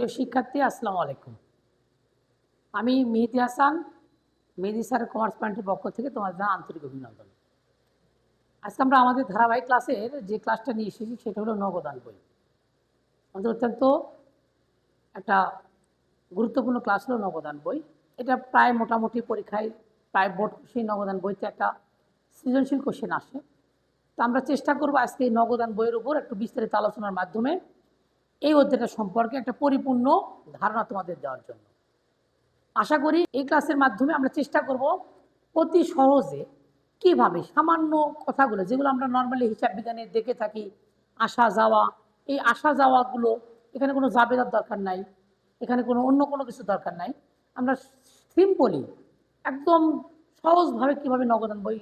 প্রিয় শিক্ষার্থী, আসসালামু আলাইকুম। আমি মেহেদি হাসান, মেহেদি স্যার কমার্স পয়েন্টের পক্ষ থেকে তোমার জানা আন্তরিক অভিনন্দন। আজকে আমরা আমাদের ধারাবাহিক ক্লাসের যে ক্লাসটা নিয়ে এসেছি, সেটা হলো নগদান বই। আমাদের অত্যন্ত একটা গুরুত্বপূর্ণ ক্লাস হলো নগদান বই। এটা প্রায় মোটামুটি পরীক্ষায় প্রায় বোর্ড সেই নগদান বইতে একটা সৃজনশীল কোশ্চেন আসে। তো আমরা চেষ্টা করব আজকে এই নগদান বইয়ের উপর একটু বিস্তারিত আলোচনার মাধ্যমে এই অধ্যায়টা সম্পর্কে একটা পরিপূর্ণ ধারণা তোমাদের দেওয়ার জন্য। আশা করি এই ক্লাসের মাধ্যমে আমরা চেষ্টা করব অতি সহজে কীভাবে সামান্য কথাগুলো, যেগুলো আমরা নর্মালি হিসাব বিজ্ঞানে দেখে থাকি, আসা যাওয়া, এই আসা যাওয়াগুলো এখানে কোনো জাবেদার দরকার নাই, এখানে কোনো অন্য কোনো কিছু দরকার নাই। আমরা সিম্পলি একদম সহজভাবে কীভাবে নগদান বই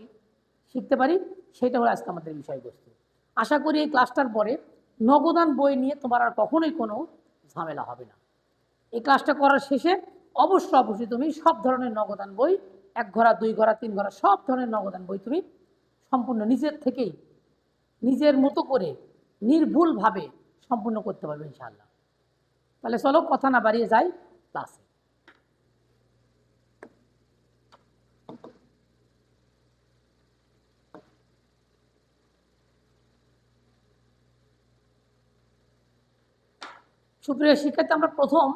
শিখতে পারি, সেটা হলো আজকে আমাদের বিষয়বস্তু। আশা করি এই ক্লাসটার পরে নগদান বই নিয়ে তোমার আর কখনোই কোনো ঝামেলা হবে না। এই কাজটা করার শেষে অবশ্য অবশ্যই তুমি সব ধরনের নগদান বই, এক ঘোড়া, দুই ঘোড়া, তিন ঘোড়া, সব ধরনের নগদান বই তুমি সম্পূর্ণ নিজের থেকেই, নিজের মতো করে নির্ভুলভাবে সম্পূর্ণ করতে পারবে ইনশাআল্লাহ। তাহলে চলো কথা না বাড়িয়ে যাই ক্লাসে। সুপ্রিয় শিক্ষার্থী, আমরা প্রথম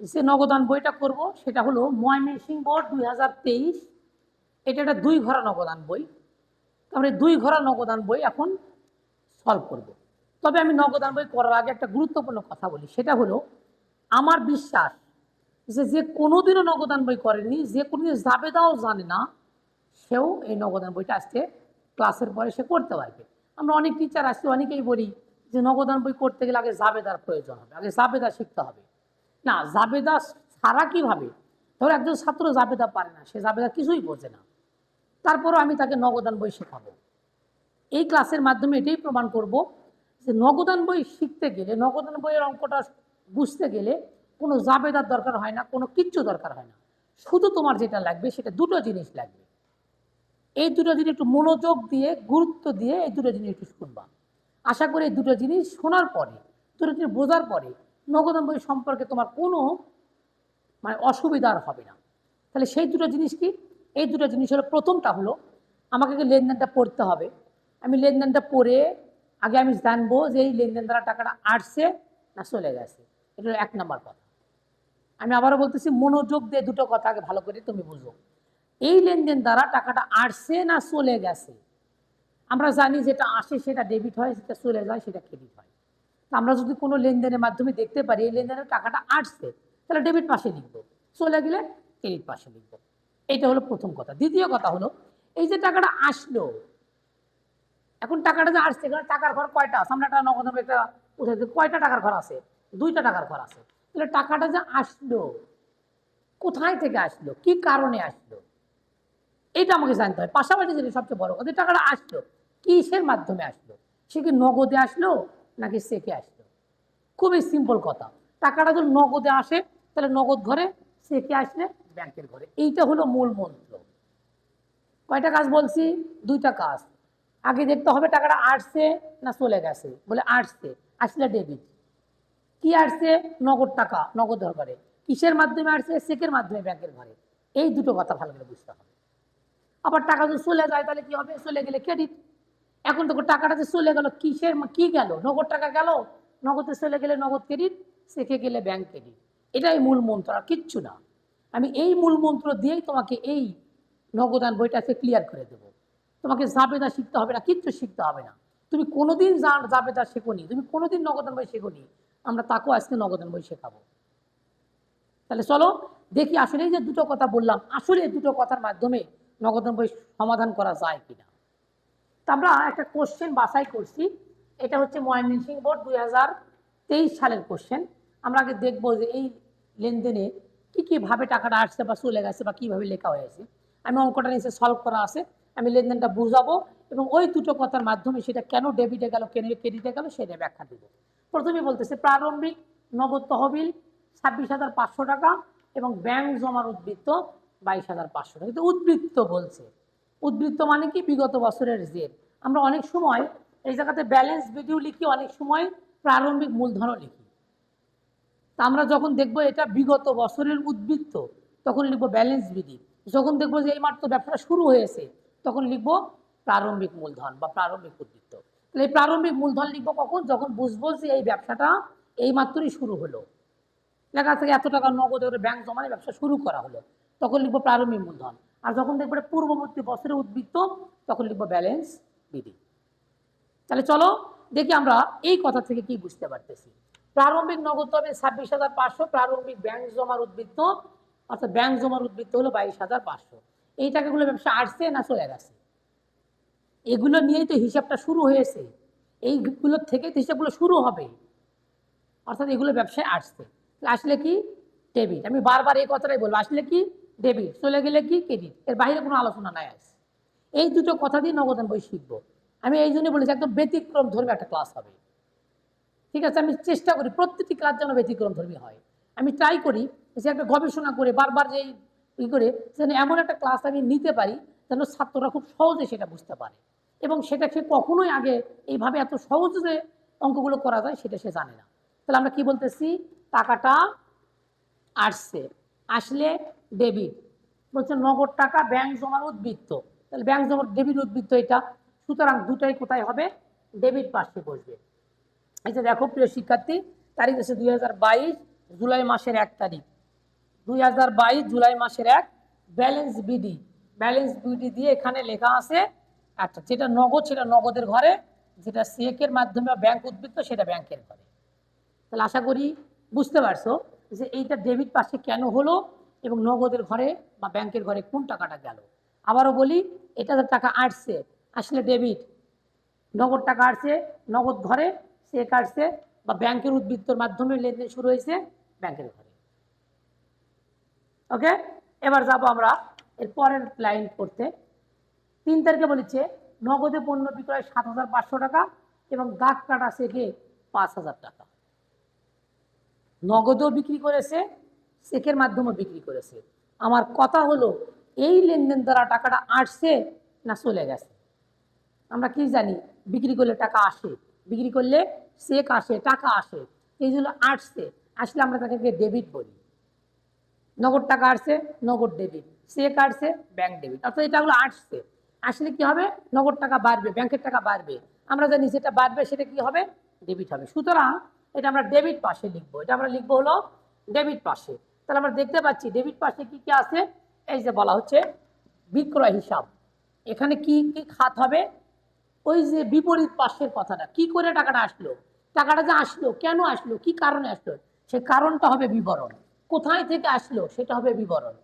যে নগদান বইটা করব, সেটা হলো ময়মনসিং বোর্ড দুই হাজার তেইশ। এটা একটা দুই ঘোড়া নগদান বই। তারপরে দুই ঘোড়া নগদান বই এখন সলভ করব। তবে আমি নগদান বই করার আগে একটা গুরুত্বপূর্ণ কথা বলি, সেটা হলো আমার বিশ্বাস যে যে কোনোদিনও নগদান বই করেনি, যে কোনোদিন জাবেদাও জানে না, সেও এই নগদান বইটা আজকে ক্লাসের পরে সে করতে পারবে। আমরা অনেক টিচার আসছি অনেকেই বলি যে নগদান বই করতে গেলে আগে জাবেদার প্রয়োজন হবে, আগে জাবেদা শিখতে হবে। না, জাবেদা ছাড়া কীভাবে? ধরো একজন ছাত্র জাবেদা পারে না, সে জাবেদা কিছুই বোঝে না। তারপরও আমি তাকে নগদান বই শেখাবো। এই ক্লাসের মাধ্যমে এটাই প্রমাণ করব যে নগদান বই শিখতে গেলে, নগদান বইয়ের অঙ্কটা বুঝতে গেলে কোনো জাবেদার দরকার হয় না, কোনো কিচ্ছু দরকার হয় না। শুধু তোমার যেটা লাগবে সেটা দুটো জিনিস লাগবে। এই দুটো জিনিস একটু মনোযোগ দিয়ে, গুরুত্ব দিয়ে এই দুটো জিনিস একটু শুনবা। আশা করি দুটো জিনিস শোনার পরে, দুটো জিনিস বোঝার পরে নগদান বই সম্পর্কে তোমার কোনো মানে অসুবিধার হবে না। তাহলে সেই দুটো জিনিস কি? এই দুটো জিনিস হলো প্রথমটা হলো আমাকে আগে লেনদেনটা পড়তে হবে? আমি লেনদেনটা পড়ে আগে আমি জানব যে এই লেনদেন দ্বারা টাকাটা আসছে না চলে গেছে। এটা এক নম্বর কথা। আমি আবারও বলতেছি, মনোযোগ দিয়ে দুটো কথা আগে ভালো করে তুমি বুঝো। এই লেনদেন দ্বারা টাকাটা আসছে না চলে গেছে? আমরা জানি যেটা আসে সেটা ডেবিট হয় সেটা চলে যায় সেটা ক্রেডিট হয়। তা আমরা যদি কোনো লেনদেনের মাধ্যমে দেখতে পারি, এই লেনদেনের টাকাটা আসছে, তাহলে ডেবিট পাশে লিখব। চলে গেলে ক্রেডিট পাশে লিখব। এইটা হলো প্রথম কথা। দ্বিতীয় কথা হলো, এই যে টাকাটা আসলো, এখন টাকাটা যে আসছে টাকার ঘর কয়টা? আছে আমরা একটা নগদ একটা উঠে কয়টা টাকার ঘর আছে? দুইটা টাকার ঘর আছে। তাহলে টাকাটা যে আসলো, কোথায় থেকে আসলো? কি কারণে আসলো? এটা আমাকে জানতে হয়। পাশাপাশি যেটা সবচেয়ে বড় কথা টাকাটা আসলো কিসের মাধ্যমে আসলো? সে কি নগদে আসলো নাকি চেকে আসলো? খুবই সিম্পল কথা। টাকাটা যদি নগদে আসে, তাহলে নগদ ঘরে চেকে আসলে? ব্যাংকের ঘরে। এইটা হলো মূল মন্ত্র। কয়টা কাজ বলছি? দুইটা কাজ। আগে দেখতে হবে টাকাটা আসছে না চলে গেছে। বলে আসছে, আসলে ডেবিট কি আসছে? নগদ টাকা, নগদ দরকারে কিসের মাধ্যমে আসছে? চেকের মাধ্যমে ব্যাংকের ঘরে। এই দুটো কথা ভালো করে বুঝতে হবে। আবার টাকা যদি চলে যায়, তাহলে কি হবে? চলে গেলে ক্রেডিট এখন তো টাকাটা যে চলে গেল, কিসের কি গেল? নগদ টাকা গেল? নগদে চলে গেলে নগদ ক্রেডিট চেকে গেলে ব্যাংক ক্রেডিট। এটাই মূল মন্ত্র, আর কিচ্ছু না। আমি এই মূল মন্ত্র দিয়েই তোমাকে এই নগদান বইটাকে ক্লিয়ার করে দেবো। তোমাকে জাবেদা শিখতে হবে না, কিচ্ছু শিখতে হবে না। তুমি কোনোদিন জাবেদা শেখোনি, তুমি কোনোদিন নগদান বই শেখোনি, আমরা তাকেও আজকে নগদান বই শেখাবো। তাহলে চলো, দেখি আসলে যে দুটো কথা বললাম আসলে দুটো কথার মাধ্যমে নগদান বই সমাধান করা যায় কিনা। আমরা একটা কোশ্চেন বাছাই করছি। এটা হচ্ছে ময়মনসিং বোর্ড দুই হাজার তেইশ সালের কোশ্চেন আমরা আগে দেখব যে এই লেনদেনে কী কীভাবে টাকাটা আসছে বা চলে গেছে বা কীভাবে লেখা হয়েছে। আমি অঙ্কটা নিচে সলভ করা আছে। আমি লেনদেনটা বুঝাবো এবং ওই দুটো কথার মাধ্যমে সেটা কেন ডেবিটে গেল, কেন ক্রেডিটে গেল সেটা ব্যাখ্যা দেবো। প্রথমে বলতেছে, প্রারম্ভিক নগদ তহবিল ছাব্বিশ হাজার পাঁচশো টাকা এবং ব্যাংক জমার উদ্বৃত্ত বাইশ হাজার পাঁচশো টাকা। কিন্তু উদ্বৃত্ত বলছে উদ্বৃত্ত মানে কি? বিগত বছরের জের আমরা অনেক সময় এই জায়গাতে ব্যালেন্স ভিডিও লিখি, অনেক সময় প্রারম্ভিক মূলধনও লিখি। তা আমরা যখন দেখব এটা বিগত বছরের উদ্বৃত্ত, তখন লিখব ব্যালেন্স বিধি যখন দেখব যে এই মাত্র ব্যবসাটা শুরু হয়েছে, তখন লিখব প্রারম্ভিক মূলধন বা প্রারম্ভিক উদ্বৃত্ত। তাহলে এই প্রারম্ভিক মূলধন লিখব কখন? যখন বুঝব যে এই ব্যবসাটা এই মাত্রই শুরু হলো। লেখা থেকে এত টাকা নগদ ব্যাংক জমানে ব্যবসা শুরু করা হলো। তখন লিখব প্রারম্ভিক মূলধন। আর যখন দেখব পূর্ববর্তী বছরের উদ্বৃত্ত তখন লিখব ব্যালেন্স বিধি তাহলে চলো দেখি আমরা এই কথা থেকে কি বুঝতে পারতেছি। প্রারম্ভিক নগদ হবে ছাব্বিশ হাজার পাঁচশো, প্রারম্ভিক ব্যাংক জমার উদ্বৃত্ত অর্থাৎ ব্যাংক জমার উদ্বৃত্ত হলো বাইশ হাজার পাঁচশো। এই টাকাগুলো ব্যবসা আসছে না চলে গেছে? এগুলো নিয়েই তো হিসাবটা শুরু হয়েছে। এইগুলোর থেকে তো হিসাবগুলো শুরু হবে। অর্থাৎ এগুলো ব্যবসায় আসছে। আসলে কি? ডেবিট আমি বারবার এই কথাটাই বলব। আসলে কি? ডেবিট চলে গেলে কি ক্রেডিট এর বাইরে কোনো আলোচনা নাই আছে এই দুটো কথা দিয়ে নগদান বই শিখব। আমি এই জন্যই বলেছি, একদম ব্যতিক্রম ধর্মী একটা ক্লাস হবে। ঠিক আছে, আমি চেষ্টা করি প্রত্যেকটি ক্লাস যেন ব্যতিক্রম ধর্মী হয়। আমি ট্রাই করি যে একটা গবেষণা করে, বারবার যে ই করে, যেন এমন একটা ক্লাস আমি নিতে পারি যেন ছাত্ররা খুব সহজে সেটা বুঝতে পারে। এবং সেটা সে কখনোই আগে এইভাবে এত সহজে অঙ্কগুলো করা যায়, সেটা সে জানে না। তাহলে আমরা কি বলতেছি? টাকাটা আসছে। আসলে ডেবিট। বলছে নগদ টাকা ব্যাংক জমার উদ্বৃত্ত। তাহলে ব্যাংক জমার ডেবিট উদ্বৃত্ত এটা। সুতরাং দুটাই কোথায় হবে? ডেবিট পাশে বসবে। এই যে দেখো প্রিয় শিক্ষার্থী, তারিখ আছে দুই হাজার বাইশ, জুলাই মাসের এক তারিখ। দুই হাজার বাইশ, জুলাই মাসের এক ব্যালেন্স বিডি ব্যালেন্স বিডি দিয়ে এখানে লেখা আছে আচ্ছা যেটা নগদ সেটা নগদের ঘরে, যেটা চেকের মাধ্যমে ব্যাংক উদ্বৃত্ত সেটা ব্যাংকের ঘরে। তাহলে আশা করি বুঝতে পারছ? যে এইটা ডেবিট পাশে কেন হলো এবং নগদের ঘরে বা ব্যাংকের ঘরে কোন টাকাটা গেল? আবারও বলি এটা টাকা আসছে, আসলে ডেবিট নগদ টাকা আসছে, নগদ ঘরে চেক আসছে বা ব্যাংকের উদ্বৃত্তর মাধ্যমে লেনদেন শুরু হয়েছে ব্যাংকের ঘরে। ওকে এবার যাব আমরা এর পরের লাইন করতে। তিন তারিখে বলেছে, নগদে পণ্য বিক্রয় সাত হাজার পাঁচশো টাকা এবং দাগ কাটা চেকে পাঁচ হাজার টাকা। নগদও বিক্রি করেছে, চেকের মাধ্যমে বিক্রি করেছে। আমার কথা হলো, এই লেনদেন দ্বারা টাকাটা আসছে না চলে গেছে? আমরা কি জানি, বিক্রি করলে টাকা আসে, বিক্রি করলে চেক আসে, টাকা আসে, এই জন্য আসছে। আসলে আমরা তাকে ডেবিট বলি। নগদ টাকা আসছে, নগদ ডেবিট চেক আসছে ব্যাংক ডেবিট অর্থাৎ এটা হলো আসছে। আসলে কি হবে? নগদ টাকা বাড়বে ব্যাংকের টাকা বাড়বে। আমরা জানি যেটা বাড়বে, সেটা কি হবে? ডেবিট হবে। সুতরাং এটা আমরা ডেবিট পাশে লিখব। এটা আমরা লিখব হলো ডেবিট পাশে। তাহলে আমরা দেখতে পাচ্ছি ডেবিট পাশে কি কি আছে? এই যে বলা হচ্ছে বিক্রয় হিসাব। এখানে কি কি খাত হবে? ওই যে বিপরীত পাশের কথাটা। কি করে টাকাটা আসলো? টাকাটা যে আসলো, কেন আসলো? কি কারণে আসলো? সে কারণটা হবে বিবরণ। কোথায় থেকে আসলো, সেটা হবে বিবরণ।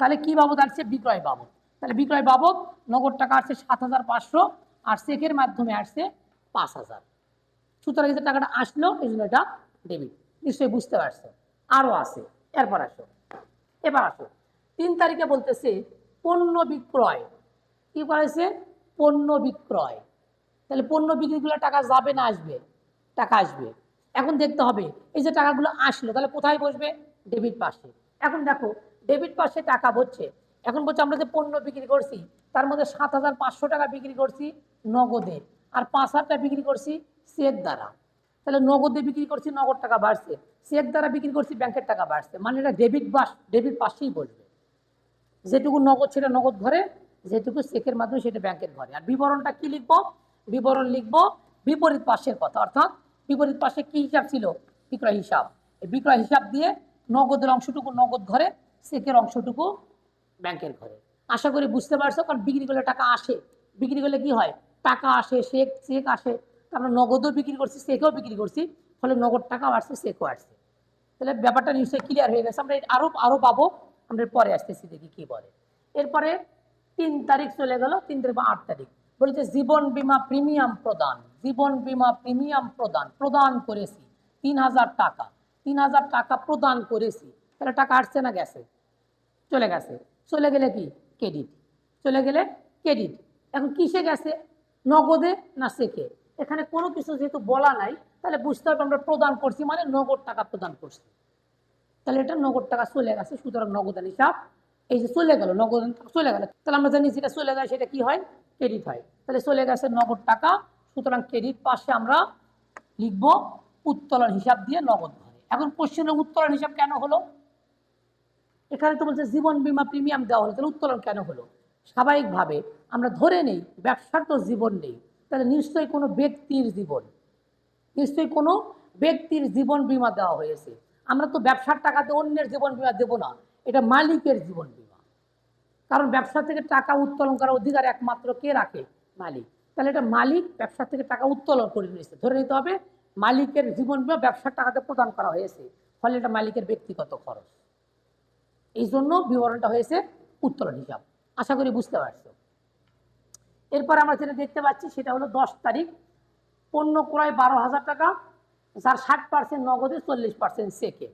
তাহলে কি বাবদ আসছে? বিক্রয় বাবদ। তাহলে বিক্রয় বাবদ নগদ টাকা আসছে সাত হাজার পাঁচশো আর চেকের মাধ্যমে আসছে পাঁচ হাজার। সুতরাং যে টাকাটা আসলো, এই জন্য এটা ডেবিট নিশ্চয়ই বুঝতে পারছ। আরও আছে। এরপর আসো। এবার আসো। তিন তারিখে বলতেছে, পণ্য বিক্রয়। কি করেছে পণ্য বিক্রয়। তাহলে পণ্য বিক্রিগুলো টাকা যাবে না আসবে? টাকা আসবে। এখন দেখতে হবে, এই যে টাকাগুলো আসলো, তাহলে কোথায় বসবে? ডেবিট পাশে। এখন দেখো ডেবিট পাশে টাকা বসছে এখন বলছে, আমরা যে পণ্য বিক্রি করছি, তার মধ্যে সাত হাজার পাঁচশো টাকা বিক্রি করছি নগদে। আর পাঁচ হাজার টাকা বিক্রি করছি চেক দ্বারা। তাহলে নগদে বিক্রি করছি নগদ টাকা বাড়ছে। চেক দ্বারা বিক্রি করছি ব্যাংকের টাকা বাড়ছে। মানে এটা ডেবিট বাস, ডেবিট পাশেই বলবে। যেটুকু নগদ সেটা নগদ ঘরে, যেটুকু চেকের মাধ্যমে সেটা ব্যাংকের ঘরে। আর বিবরণটা কি লিখব? বিবরণ লিখব বিপরীত পাশের কথা। অর্থাৎ বিপরীত পাশে কি হিসাব ছিল? বিক্রয় হিসাব। এই বিক্রয় হিসাব দিয়ে নগদের অংশটুকু নগদ ঘরে চেকের অংশটুকু ব্যাংকের ঘরে। আশা করি বুঝতে পারছ, কারণ বিক্রি করলে টাকা আসে। বিক্রি করলে কি হয়? টাকা আসে চেক চেক আসে আমরা নগদও বিক্রি করছি, চেকেও বিক্রি করছি, ফলে নগদ টাকাও আসছে, চেকও আসছে। তাহলে ব্যাপারটা নিশ্চয়ই ক্লিয়ার হয়ে গেছে। আমরা আরও আরও পাবো, আমরা পরে আসতেছি দেখি কী বলে। এরপরে তিন তারিখ চলে গেল, তিন তারিখ বা আট তারিখ। বলেছে জীবন বিমা প্রিমিয়াম প্রদান, জীবন বীমা প্রিমিয়াম প্রদান প্রদান করেছি, তিন হাজার টাকা, তিন হাজার টাকা প্রদান করেছি। তাহলে টাকা আসছে না গেছে? চলে গেছে। চলে গেলে কি? ক্রেডিট চলে গেলে ক্রেডিট এখন কিসে গেছে? নগদে না চেকে এখানে কোনো কিছু যেহেতু বলা নাই, তাহলে বুঝতে হবে আমরা প্রদান করছি মানে নগদ টাকা প্রদান করছি। তাহলে এটা নগদ টাকা চলে গেছে, সুতরাং নগদান হিসাব, এই যে চলে গেল, নগদ চলে গেল, তাহলে আমরা জানি যেটা চলে যায় সেটা কি হয়? ক্রেডিট হয়। তাহলে চলে গেছে নগদ টাকা, সুতরাং ক্রেডিট পাশে আমরা লিখব উত্তোলন হিসাব দিয়ে নগদ ঘরে এখন কোশ্চেনের উত্তরণ হিসাব কেন হলো? এখানে তো বলছে জীবন বীমা প্রিমিয়াম দেওয়া হলো, তাহলে উত্তোলন কেন হলো? স্বাভাবিকভাবে আমরা ধরে নেই, ব্যবসার তো জীবন নেই। তাহলে নিশ্চয়ই কোনো ব্যক্তির জীবন, নিশ্চয়ই কোনো ব্যক্তির জীবন বীমা দেওয়া হয়েছে। আমরা তো ব্যবসার টাকাতে অন্যের জীবন বিমা দেবো না, এটা মালিকের জীবন বীমা। কারণ ব্যবসা থেকে টাকা উত্তোলন করার অধিকার একমাত্র কে রাখে? মালিক। তাহলে এটা মালিক ব্যবসা থেকে টাকা উত্তোলন করে নিয়েছে। ধরে নিতে হবে, মালিকের জীবন বিমা ব্যবসার টাকাতে প্রদান করা হয়েছে, ফলে এটা মালিকের ব্যক্তিগত খরচ। এই জন্য বিবরণটা হয়েছে উত্তোলন হিসাব। আশা করি বুঝতে পারছ এরপর আমরা যেটা দেখতে পাচ্ছি, সেটা হলো দশ তারিখ। পণ্য ক্রয় বারো হাজার টাকা, যার ষাট পার্সেন্ট নগদে চল্লিশ পার্সেন্ট সেকে।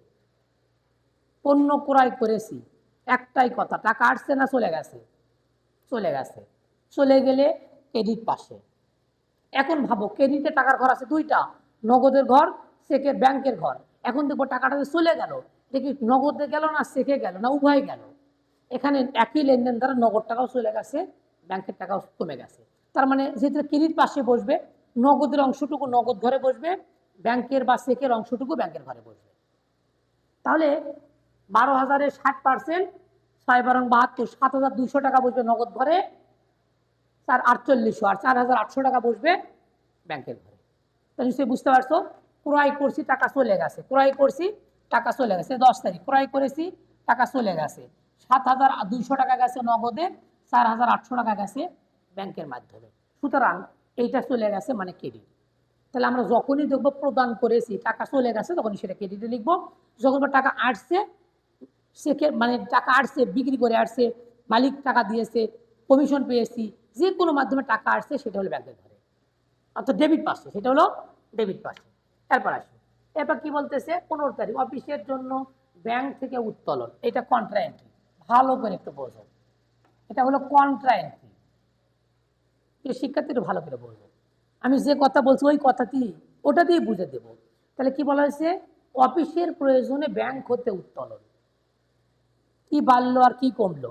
পণ্য ক্রয় করেছি, একটাই কথা, টাকা আসছে না চলে গেছে? চলে গেছে। চলে গেলে ক্রেডিট পাশে। এখন ভাবো ক্রেডিটে টাকার ঘর আছে দুইটা, নগদের ঘর, সেকের ব্যাংকের ঘর। এখন দেখব টাকাটা চলে গেল দেখি নগদে গেল না সেকে গেল না উভয় গেল? এখানে একই লেনদেন দ্বারা নগদ টাকাও চলে গেছে ব্যাংকের টাকাও কমে গেছে। তার মানে যেহেতু ক্রেডিট পাশে বসবে, নগদের অংশটুকু নগদ ঘরে বসবে, ব্যাংকের বা সেকের অংশটুকু ব্যাংকের ঘরে বসবে। তাহলে বারো হাজারের ষাট পার্সেন্ট, ছয় বারং বাহাত্তর, সাত হাজার দুশো টাকা বসবে নগদ ঘরে চার আটচল্লিশশো, আর চার হাজার আটশো টাকা বসবে ব্যাংকের ঘরে। তো নিশ্চয়ই বুঝতে পারছ? ক্রয় করছি, টাকা চলে গেছে। ক্রয় করছি, টাকা চলে গেছে। দশ তারিখ, ক্রয় করেছি, টাকা চলে গেছে। সাত হাজার দুইশো টাকা গেছে নগদে চার হাজার আটশো টাকা গেছে ব্যাংকের মাধ্যমে। সুতরাং এইটা চলে গেছে মানে ক্রেডিট তাহলে আমরা যখনই দেখব প্রদান করেছি, টাকা চলে গেছে, তখনই সেটা ক্রেডিটে লিখব। যখন টাকা আসছে সেকে মানে টাকা আসছে, বিক্রি করে আসছে, মালিক টাকা দিয়েছে কমিশন পেয়েছি, যে কোনো মাধ্যমে টাকা আসছে, সেটা হলো ব্যাংকের ঘরে। অর্থাৎ ডেবিট পাচ্ছে, সেটা হলো ডেবিট পাচ্ছে। এরপর আসবে এরপর কি বলতেছে? পনেরো তারিখ, অফিসের জন্য ব্যাংক থেকে উত্তোলন। এটা কন্ট্রা এন্ট্রি ভালো করে একটু বোঝো। এটা হলো কন্ট্রা এন্ট্রি শিক্ষার্থী ভালো করে বলব। আমি যে কথা বলছি, ওই কথাটি ওটা দিয়ে বুঝে দেব। তাহলে কি বলা হয়েছে? অফিসের প্রয়োজনে ব্যাংক হতে উত্তোলন। কি বাড়লো আর কি কমলো?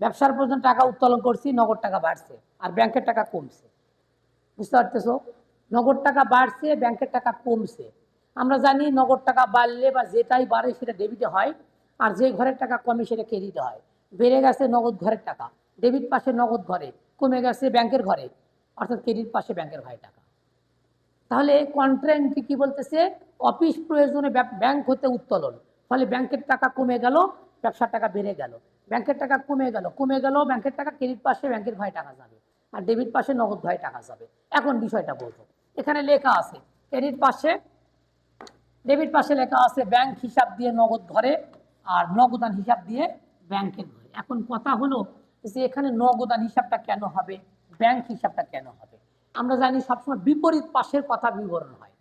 ব্যবসার প্রয়োজন টাকা উত্তোলন করছি, নগদ টাকা বাড়ছে, আর ব্যাংকের টাকা কমছে। বুঝতে পারতেছো? নগদ টাকা বাড়ছে ব্যাংকের টাকা কমছে। আমরা জানি নগদ টাকা বাড়লে বা যেটাই বাড়ে সেটা ডেবিটে হয়, আর যে ঘরের টাকা কমে সেটা ক্রেডিটে হয়। বেড়ে গেছে নগদ ঘরের টাকা। ডেবিট পাশে নগদ ঘরে, কমে গেছে ব্যাংকের ঘরে, অর্থাৎ ক্রেডিট পাশে ব্যাংকের ঘরে টাকা। তাহলে কন্ট্রেন্টটি কি বলতেছে? অফিস প্রয়োজনে ব্যাংক হতে উত্তোলন। ফলে ব্যাংকের টাকা কমে গেল, ব্যবসার টাকা বেড়ে গেল। ব্যাংকের টাকা কমে গেল কমে গেল, ব্যাংকের টাকা ক্রেডিট পাশে ব্যাংকের ঘরে টাকা যাবে। আর ডেবিট পাশে নগদ ঘরে টাকা যাবে। এখন বিষয়টা বলব এখানে লেখা আছে, ক্রেডিট পাশে, ডেবিট পাশে লেখা আছে, ব্যাংক হিসাব দিয়ে নগদ ঘরে আর নগদান হিসাব দিয়ে ব্যাংকের ঘরে। এখন কথা হলো যে এখানে নগদান হিসাবটা কেন হবে? ব্যাংক হিসাবটা কেন হবে? আমরা জানি সবসময় বিপরীত পাশের কথা বিবরণ হয়।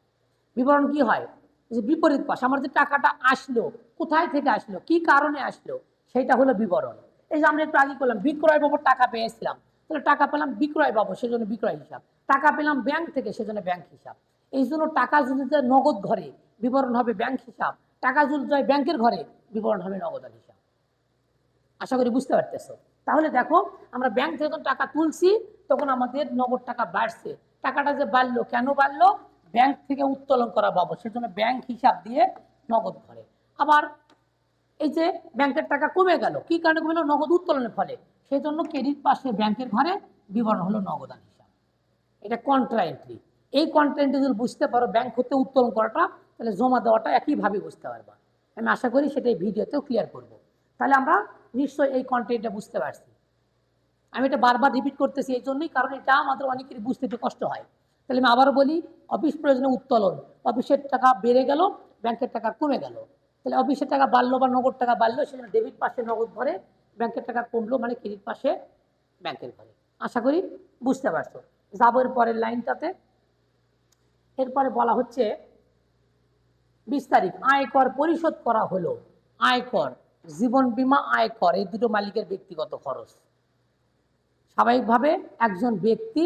বিবরণ কি হয়? যে বিপরীত পাশ। আমার যে টাকাটা আসলো, কোথায় থেকে আসলো, কি কারণে আসলো, সেটা হলো বিবরণ। এই যে আমরা একটু আগে করলাম, বিক্রয় বাবুর টাকা পেয়েছিলাম। তাহলে টাকা পেলাম বিক্রয় বাবু সেজন্য বিক্রয় হিসাব। টাকা পেলাম ব্যাংক থেকে, সেজন্য ব্যাংক হিসাব। এই জন্য টাকা যদি নগদ ঘরে, বিবরণ হবে ব্যাংক হিসাব। টাকা যদি যায় ব্যাংকের ঘরে, বিবরণ হবে নগদ হিসাব। আশা করি বুঝতে পারতেছো। তাহলে দেখো, আমরা ব্যাংক থেকে যখন টাকা তুলছি, তখন আমাদের নগদ টাকা বাড়ছে। টাকাটা যে বাড়লো, কেন বাড়লো? ব্যাংক থেকে উত্তোলন করা বাবদ। সেজন্য ব্যাংক হিসাব দিয়ে নগদ ঘরে আবার এই যে ব্যাংকের টাকা কমে গেল, কি কারণে কমে গেলো? নগদ উত্তোলনের ফলে। সেই জন্য ক্রেডিট পাশে ব্যাংকের ঘরে বিবরণ হলো নগদান হিসাব। এটা কন্ট্রা এন্ট্রি এই কন্ট্রা যদি বুঝতে পারো ব্যাংক হতে উত্তোলন করাটা, তাহলে জমা দেওয়াটা একইভাবে বুঝতে পারবা। আমি আশা করি সেটা এই ভিডিওতেও ক্লিয়ার করব। তাহলে আমরা নিশ্চয়ই এই কন্টেন্টটা বুঝতে পারছি। আমি এটা বারবার রিপিট করতেছি এই জন্যই, কারণ এটা আমাদের অনেকেরই বুঝতে একটু কষ্ট হয়। তাহলে আমি আবারও বলি অফিস প্রয়োজনে উত্তোলন। অফিসের টাকা বেড়ে গেল ব্যাংকের টাকা কমে গেল। তাহলে অফিসের টাকা বাড়লো বা নগদ টাকা বাড়লো, সেজন্য ডেবিট পাশে নগদ ঘরে ব্যাংকের টাকা কমলো মানে ক্রেডিট পাশে ব্যাংকের ঘরে আশা করি বুঝতে পারছ। যাব এর পরের লাইনটাতে এরপরে বলা হচ্ছে বিশ তারিখ আয়কর পরিশোধ করা হলো। আয়কর জীবন বীমা আয়কর এই দুটো মালিকের ব্যক্তিগত খরচ। স্বাভাবিকভাবে একজন ব্যক্তি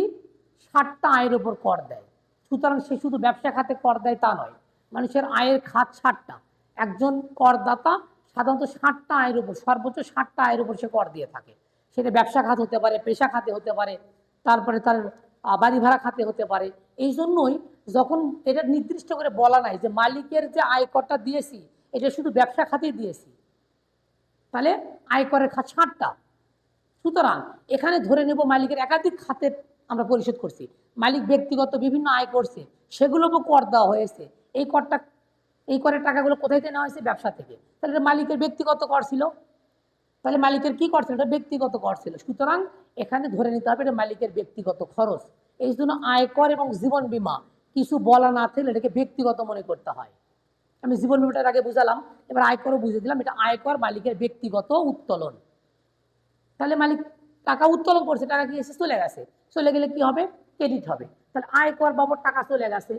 ষাটটা আয়ের ওপর কর দেয়। সুতরাং সে শুধু ব্যবসা খাতে কর দেয় তা নয়, মানুষের আয়ের খাত ষাটটা। একজন করদাতা সাধারণত ষাটটা আয়ের উপর, সর্বোচ্চ ষাটটা আয়ের উপর সে কর দিয়ে থাকে। সেটা ব্যবসা খাত হতে পারে, পেশা খাতে হতে পারে, তারপরে তার বাড়ি ভাড়া খাতে হতে পারে। এই জন্যই যখন এটা নির্দিষ্ট করে বলা নাই যে মালিকের যে আয়করটা দিয়েছি, এটা শুধু ব্যবসা খাতেই দিয়েছি তাহলে আয়করের খা ছাড়টা সুতরাং এখানে ধরে নেব মালিকের একাধিক খাতে আমরা পরিশোধ করছি। মালিক ব্যক্তিগত বিভিন্ন আয় করছে সেগুলোকেও কর দেওয়া হয়েছে। এই করটা, এই করের টাকাগুলো কোথায় থেকে নেওয়া হয়েছে? ব্যবসা থেকে। তাহলে এটা মালিকের ব্যক্তিগত কর ছিল। তাহলে মালিকের কি কর ছিল? এটা ব্যক্তিগত কর ছিল। সুতরাং এখানে ধরে নিতে হবে এটা মালিকের ব্যক্তিগত খরচ। এই জন্য আয়কর এবং জীবন বীমা কিছু বলা না থাকলে এটাকে ব্যক্তিগত মনে করতে হয়। আমি জীবন বিমাটার আগে বুঝালাম, এবার আয়করও বুঝে দিলাম, এটা আয়কর মালিকের ব্যক্তিগত উত্তোলন। তাহলে মালিক টাকা উত্তোলন করছে, টাকা কি এসে চলে গেছে? চলে গেলে কি হবে? ক্রেডিট হবে। তাহলে আয়কর বাবদ টাকা চলে গেছে।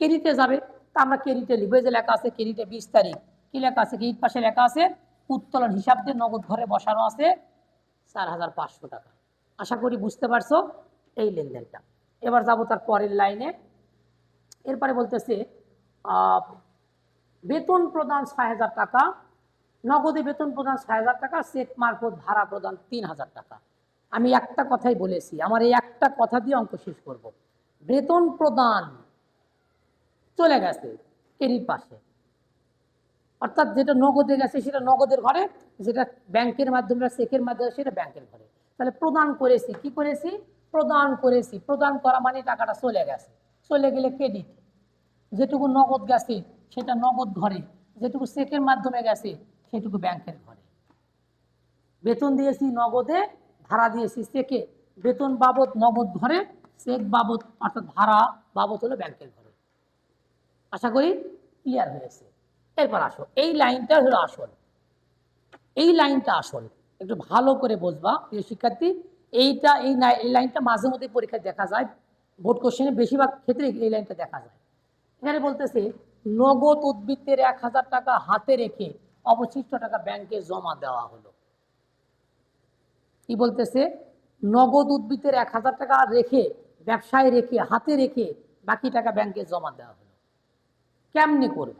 ক্রেডিটে যাবে, তা আমরা ক্রেডিটে লিখব। যে লেখা আছে ক্রেডিটে বিশ তারিখ। কি লেখা আছে? ক্রেডিট পাশে লেখা আছে? উত্তোলন হিসাব দিয়ে নগদ ঘরে বসানো আছে চার হাজার পাঁচশো টাকা। আশা করি বুঝতে পারছ এই লেনদেনটা। এবার যাব তার পরের লাইনে। এরপরে বলতেছে বেতন প্রদান ছয় হাজার টাকা, নগদে বেতন প্রদান ছয় হাজার টাকা চেক মারফত ভাড়া প্রদান তিন হাজার টাকা। আমি একটা কথাই বলেছি, আমার এই একটা কথা দিয়ে অঙ্ক শেষ করব। বেতন প্রদান চলে গেছে ক্রেডিট পাশে। অর্থাৎ যেটা নগদে গেছে সেটা নগদের ঘরে, যেটা ব্যাংকের মাধ্যমে, চেকের মাধ্যমে, সেটা ব্যাংকের ঘরে। তাহলে প্রদান করেছি, কি করেছি? প্রদান করেছি, প্রদান করা মানে টাকাটা চলে গেছে। চলে গেলে ক্রেডিট যেটুকু নগদ গেছে, সেটা নগদ ঘরে। যেটুকু চেকের মাধ্যমে গেছে, সেটুকু ব্যাংকের ঘরে। বেতন দিয়েছি নগদে, ভাড়া দিয়েছি চেকে বেতন বাবদ নগদ ঘরে চেক বাবদ, অর্থাৎ ভাড়া বাবদ হলো ব্যাংকের ঘরে। আশা করি ক্লিয়ার হয়েছে। এরপর আসো। এই লাইনটা হলো আসল। এই লাইনটা আসল। একটু ভালো করে বুঝবা, প্রিয় শিক্ষার্থী। এইটা, এই লাইনটা মাঝে মধ্যে পরীক্ষায় দেখা যায়। বোর্ড কোশ্চেনে বেশিরভাগ ক্ষেত্রে এই লাইনটা দেখা যায়। এখানে বলতেছে, নগদ উদ্বৃত্তের এক হাজার টাকা হাতে রেখে অবশিষ্ট টাকা ব্যাংকে জমা দেওয়া হলো। কি বলতেছে? নগদ উদ্বৃত্তের এক হাজার টাকা রেখে, ব্যবসায় রেখে, হাতে রেখে বাকি টাকা ব্যাংকে জমা দেওয়া হলো। কেমনে করব।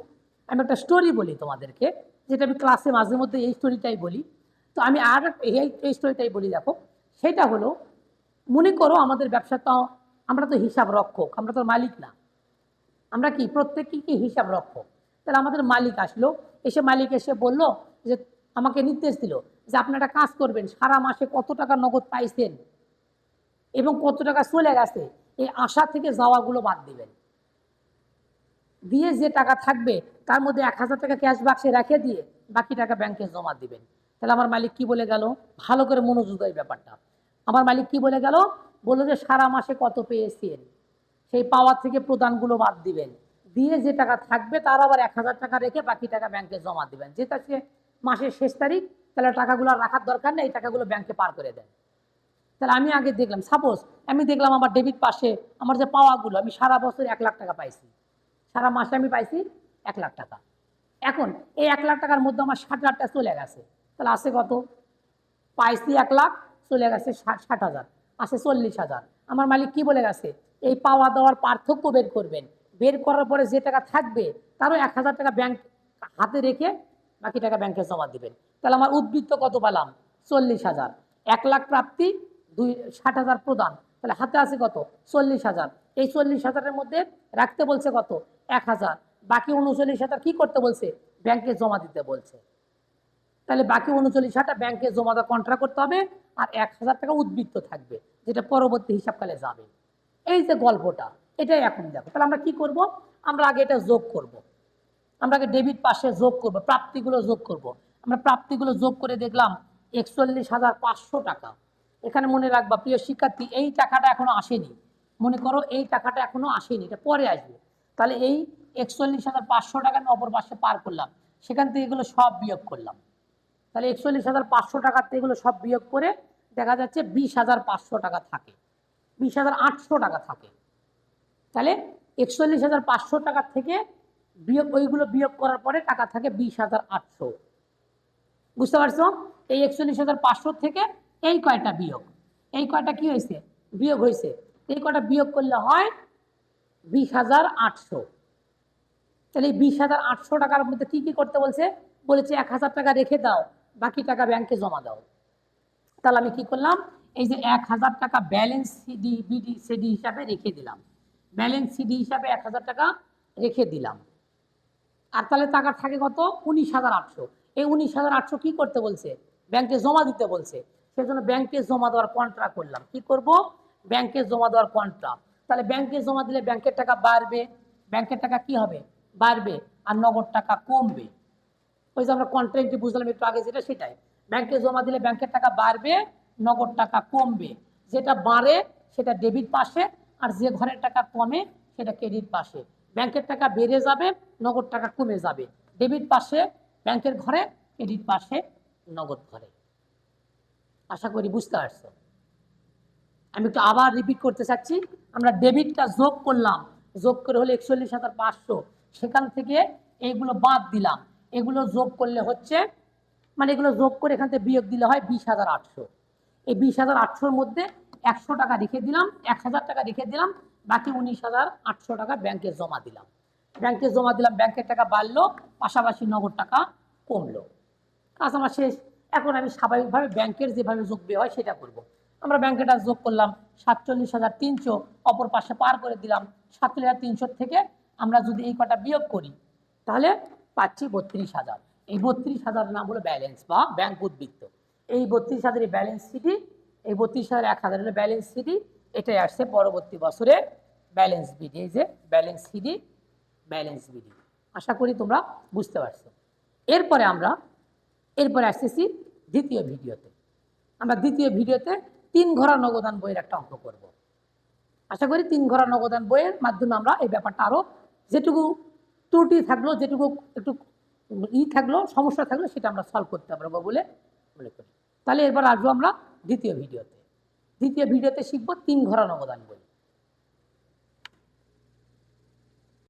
আমি একটা স্টোরি বলি তোমাদেরকে, যেটা আমি ক্লাসে মাঝে মধ্যে এই স্টোরিটাই বলি। তো আমি আর এই এই স্টোরিটাই বলি, দেখো। সেটা হলো, মনে করো আমাদের ব্যবসা তো, আমরা তো হিসাব রক্ষক আমরা তো মালিক না। আমরা কি, প্রত্যেকই কি হিসাব রক্ষক তাহলে আমাদের মালিক আসলো, এসে মালিক এসে বলল যে, আমাকে নির্দেশ দিল যে, আপনি একটা কাজ করবেন, সারা মাসে কত টাকা নগদ পাইছেন এবং কত টাকা চলে গেছে, এই আশা থেকে যাওয়াগুলো বাদ দিবেন। দিয়ে যে টাকা থাকবে, তার মধ্যে এক হাজার টাকা ক্যাশ বাক্সে রেখে দিয়ে বাকি টাকা ব্যাংকে জমা দিবেন। তাহলে আমার মালিক কি বলে গেল? ভালো করে মনোযোগ ব্যাপারটা। আমার মালিক কি বলে গেল? বলল যে, সারা মাসে কত পেয়েছেন? সেই পাওয়ার থেকে প্রদানগুলো বাদ দিবেন। দিয়ে যে টাকা থাকবে তার আবার এক হাজার টাকা রেখে বাকি টাকা ব্যাংকে জমা দিবেন। যেটা সে মাসের শেষ তারিখ, তাহলে টাকাগুলো রাখার দরকার নেই, এই টাকাগুলো ব্যাংকে পার করে দেন। তাহলে আমি আগে দেখলাম সাপোজ আমি দেখলাম আমার ডেবিট পাশে আমার যে পাওয়াগুলো, আমি সারা বছর এক লাখ টাকা পাইছি। সারা মাসে আমি পাইছি এক লাখ টাকা। এখন এই এক লাখ টাকার মধ্যে আমার ষাট লাখ টাকা চলে গেছে। তাহলে আছে কত? পাইছি এক লাখ, চলে গেছে ষাট ষাট হাজার। আছে চল্লিশ হাজার। আমার মালিক কি বলে গেছে? এই পাওয়া দেওয়ার পার্থক্য বের করবেন। বের করার পরে যে টাকা থাকবে, তারও এক হাজার টাকা ব্যাংক হাতে রেখে বাকি টাকা ব্যাংকে জমা দিবেন। তাহলে আমার উদ্বৃত্ত কত পেলাম? চল্লিশ হাজার। এক লাখ প্রাপ্তি, দুই, ষাট হাজার প্রদান। তাহলে হাতে আছে কত? চল্লিশ হাজার। এই চল্লিশ হাজারের মধ্যে রাখতে বলছে কত? এক হাজার। বাকি উনচল্লিশ হাজার কী করতে বলছে? ব্যাংকে জমা দিতে বলছে। তাহলে বাকি উনচল্লিশ হাজার ব্যাংকে জমা দেওয়া কন্ট্রাক্ট করতে হবে, আর এক হাজার টাকা উদ্বৃত্ত থাকবে, যেটা পরবর্তী হিসাবকালে যাবে। এই যে গল্পটা, এটাই এখন দেখো। তাহলে আমরা কি করব? আমরা আগে এটা যোগ করব। আমরা আগে ডেবিট পাশে যোগ করব, প্রাপ্তিগুলো যোগ করব। আমরা প্রাপ্তিগুলো যোগ করে দেখলাম, একচল্লিশ হাজার পাঁচশো টাকা। এখানে মনে রাখবা, প্রিয় শিক্ষার্থী, এই টাকাটা এখনও আসেনি। মনে করো এই টাকাটা এখনও আসেনি, এটা পরে আসবে। তাহলে এই একচল্লিশ হাজার পাঁচশো টাকা আমি অপর পাশে পার করলাম। সেখান থেকে এগুলো সব বিয়োগ করলাম। তাহলে একচল্লিশ হাজার পাঁচশো টাকার থেকে এগুলো সব বিয়োগ করে দেখা যাচ্ছে বিশ হাজার পাঁচশো টাকা থাকে। বিশ হাজার আটশো টাকা থাকে। তাহলে একচল্লিশ হাজার পাঁচশো টাকার থেকে বিয়োগ, ওইগুলো বিয়োগ করার পরে টাকা থাকে বিশ হাজার আটশো। বুঝতে পারছ? এই একচল্লিশ হাজার পাঁচশো থেকে এই কয়টা বিয়োগ? এই কয়টা কি হয়েছে? বিয়োগ হয়েছে। এই কয়টা বিয়োগ করলে হয় বিশ হাজার আটশো। তাহলে এই বিশ হাজার আটশো টাকার মধ্যে কী কী করতে বলছে? বলেছে এক হাজার টাকা রেখে দাও, বাকি টাকা ব্যাংকে জমা দাও। তাহলে আমি কি করলাম? এই যে এক হাজার টাকা ব্যালেন্স সিডি বিডি সিডি হিসাবে রেখে দিলাম। ব্যালেন্স সিডি হিসাবে এক হাজার টাকা রেখে দিলাম। আর তাহলে টাকা থাকে কত? উনিশ হাজার আটশো। এই উনিশ হাজার আটশো কী করতে বলছে? ব্যাংকে জমা দিতে বলছে। সেজন্য ব্যাংকে জমা দেওয়ার কন্ট্রাক্ট করলাম। কি করব? ব্যাংকে জমা দেওয়ার কন্ট্রাক্ট তাহলে ব্যাংকে জমা দিলে ব্যাংকের টাকা বাড়বে। ব্যাংকের টাকা কি হবে? বাড়বে। আর নগদ টাকা কমবে। ওই যে আমরা কন্ট্রাক্টটি বুঝলাম একটু আগে যেটা, সেটাই। ব্যাংকে জমা দিলে ব্যাংকের টাকা বাড়বে। নগদ টাকা কমবে। যেটা বাড়ে, সেটা ডেবিট পাশে, আর যে ঘরের টাকা কমে, সেটা ক্রেডিট পাশে। ব্যাংকের টাকা বেড়ে যাবে, নগদ টাকা কমে যাবে। ডেবিট পাশে, ব্যাংকের ঘরে ক্রেডিট পাশে, নগদ ঘরে। আশা করি বুঝতে পারছ? আমি একটু আবার রিপিট করতে চাচ্ছি। আমরা ডেবিটটা যোগ করলাম। যোগ করে হলো একচল্লিশ হাজার পাঁচশো। সেখান থেকে এইগুলো বাদ দিলাম। এগুলো যোগ করলে হচ্ছে মানে এগুলো যোগ করে এখান থেকে বিয়োগ দিলে হয় বিশ হাজার আটশো। এই বিশ হাজার আটশোর মধ্যে একশো টাকা রেখে দিলাম, এক হাজার টাকা রেখে দিলাম, বাকি উনিশ হাজার আটশো টাকা ব্যাংকে জমা দিলাম। ব্যাংকে জমা দিলাম, ব্যাংকের টাকা বাড়লো, পাশাপাশি নগদ টাকা কমলো। কাজ আমার শেষ। এখন আমি স্বাভাবিকভাবে ব্যাংকের যেভাবে যোগ বিয়োগ হয় সেটা করব। আমরা ব্যাংকেটা যোগ করলাম, সাতচল্লিশ হাজার তিনশো, অপর পাশে পার করে দিলাম, সাতচল্লিশ হাজার তিনশোর থেকে আমরা যদি এই কটা বিয়োগ করি, তাহলে পাচ্ছি বত্রিশ হাজার। এই বত্রিশ হাজার নাম হলো ব্যালেন্স বা ব্যাংক উদ্বৃত্ত। এই বত্রিশ হাজারের ব্যালেন্স সিটি এই বত্রিশ হাজার এক হাজার ব্যালেন্স সিটি এটাই আসছে পরবর্তী বছরে ব্যালেন্স বিডি এই যে ব্যালেন্স সিডি ব্যালেন্স বিডি আশা করি তোমরা বুঝতে পারছ। এরপরে আমরা, এরপরে আসতেছি দ্বিতীয় ভিডিওতে। আমরা দ্বিতীয় ভিডিওতে তিন ঘোড়া নগদান বইয়ের একটা অঙ্ক করব। আশা করি তিন ঘোড়া নগদান বইয়ের মাধ্যমে আমরা এই ব্যাপারটা আরও যেটুকু ত্রুটি থাকল, যেটুকু একটু ই থাকল, সমস্যা থাকল, সেটা আমরা সলভ করতে পারব বলে মনে করি। তাহলে এরপর আসব আমরা দ্বিতীয় ভিডিওতে। দ্বিতীয় ভিডিওতে শিখব তিন ঘরান অবদান বই